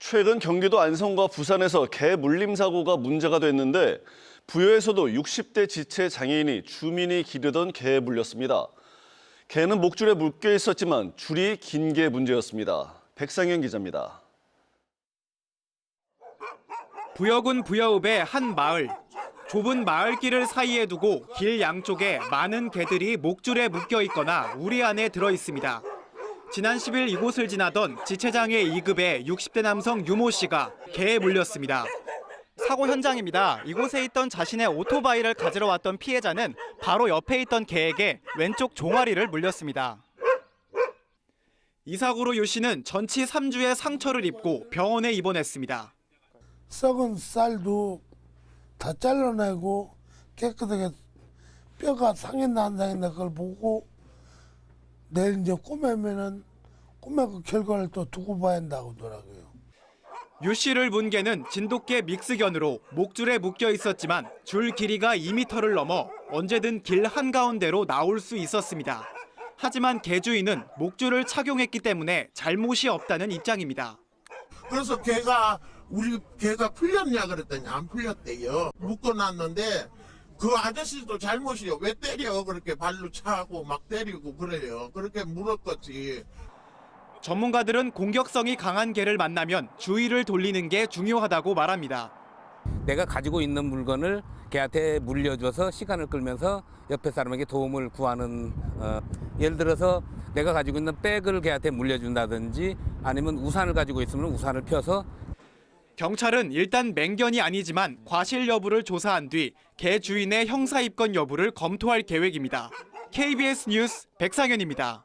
최근 경기도 안성과 부산에서 개 물림 사고가 문제가 됐는데 부여에서도 60대 지체 장애인이 주민이 기르던 개에 물렸습니다. 개는 목줄에 묶여 있었지만 줄이 긴 게 문제였습니다. 백상현 기자입니다. 부여군 부여읍의 한 마을. 좁은 마을길을 사이에 두고 길 양쪽에 많은 개들이 목줄에 묶여 있거나 우리 안에 들어 있습니다. 지난 10일 이곳을 지나던 지체장애 2급의 60대 남성 유모 씨가 개에 물렸습니다. 사고 현장입니다. 이곳에 있던 자신의 오토바이를 가지러 왔던 피해자는 바로 옆에 있던 개에게 왼쪽 종아리를 물렸습니다. 이 사고로 유 씨는 전치 3주의 상처를 입고 병원에 입원했습니다. 썩은 쌀도 다 잘라내고 깨끗하게 뼈가 상했나 안 상했나 그걸 보고 내일 이제 꼬매면은 꼬매고 결과를 또 두고 봐야 한다고 하더라고요. 유 씨를 문 개는 진돗개 믹스견으로 목줄에 묶여 있었지만 줄 길이가 2m를 넘어 언제든 길 한가운데로 나올 수 있었습니다. 하지만 개 주인은 목줄을 착용했기 때문에 잘못이 없다는 입장입니다. 그래서 걔가 우리 걔가 풀렸냐 그랬더니 안 풀렸대요. 묶어놨는데 그 아저씨도 잘못이요. 왜 때려 그렇게 발로 차고 막 때리고 그래요. 그렇게 물었겠지. 전문가들은 공격성이 강한 개를 만나면 주의를 돌리는 게 중요하다고 말합니다. 내가 가지고 있는 물건을 걔한테 물려줘서 시간을 끌면서 옆에 사람에게 도움을 구하는 어, 예를 들어서 내가 가지고 있는 백을 걔한테 물려준다든지 아니면 우산을 가지고 있으면 우산을 펴서 경찰은 일단 맹견이 아니지만 과실 여부를 조사한 뒤 개 주인의 형사 입건 여부를 검토할 계획입니다. KBS 뉴스 백상현입니다.